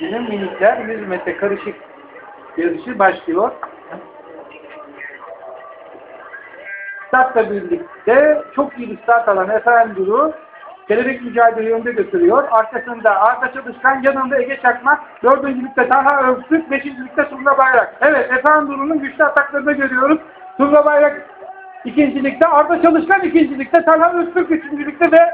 Yine minikler 100 metre karışık yarışı başlıyor. Startla birlikte çok iyi bir start alan Efendim Duru kelebek mücadeleyi önde götürüyor. Arkasında Arda Çalışkan, yanında Ege Çakmak, dördüncülükte Talha Öztürk, beşincilikte Turna Bayrak. Evet, Efendim Duru'nun güçlü ataklarını görüyoruz. Turna Bayrak ikincilikte, Arda Çalışkan ikincilikte, Talha Öztürk üçüncülükte ve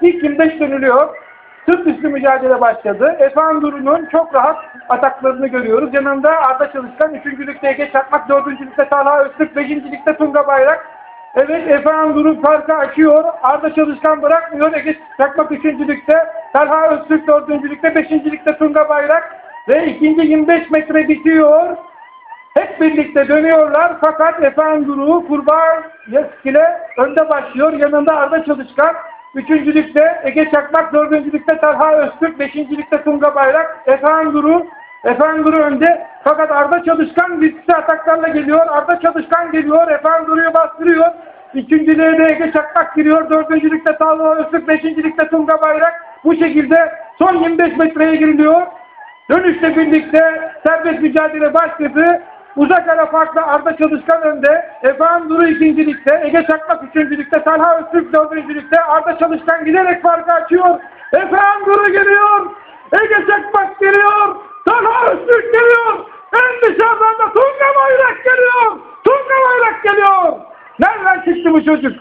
ilk 25 dönülüyor. Sırt üstü mücadele başladı. Efendim Duru'nun çok rahat ataklarını görüyoruz. Yanında Arda Çalışkan, üçüncülükte Ege Çakmak, dördüncülükte Talha Öztürk, beşincilikte Tunga Bayrak. Evet Efendim Durum farkı açıyor. Arda Çalışkan bırakmıyor. Ege Çakmak üçüncülükte. Talha Öztürk dördüncülükte. Beşincilikte Tunga Bayrak. Ve ikinci 25 metre bitiyor. Hep birlikte dönüyorlar. Fakat Efendim Duru kurbağa ile önde başlıyor. Yanında Arda Çalışkan. Üçüncülükte Ege Çakmak. Dördüncülükte Talha Öztürk. Beşincilikte Tunga Bayrak. Efendim Duru Efendim Duru önde. Fakat Arda Çalışkan riskli ataklarla geliyor. Arda Çalışkan geliyor. Efendim Duru'yu bastırıyor. İkinciliğe de Ege Çakmak giriyor. Dördüncülükte Talha Öztürk. Beşincilikte Tunga Bayrak. Bu şekilde son 25 metreye giriliyor. Dönüşle birlikte serbest mücadele başladı. Uzak ara farklı Arda Çalışkan önde. Efendim Duru ikincilikte. Ege Çakmak üçüncülükte. Talha Öztürk dördüncülükte. Arda Çalışkan giderek farkı açıyor. Efendim Duru geliyor. Ege Çakmak geliyor. Talha Öztürk geliyor. En dışarıdan da Tunga Bayrak geliyor. Tunga Bayrak geliyor. Nereden çıktı bu çocuk?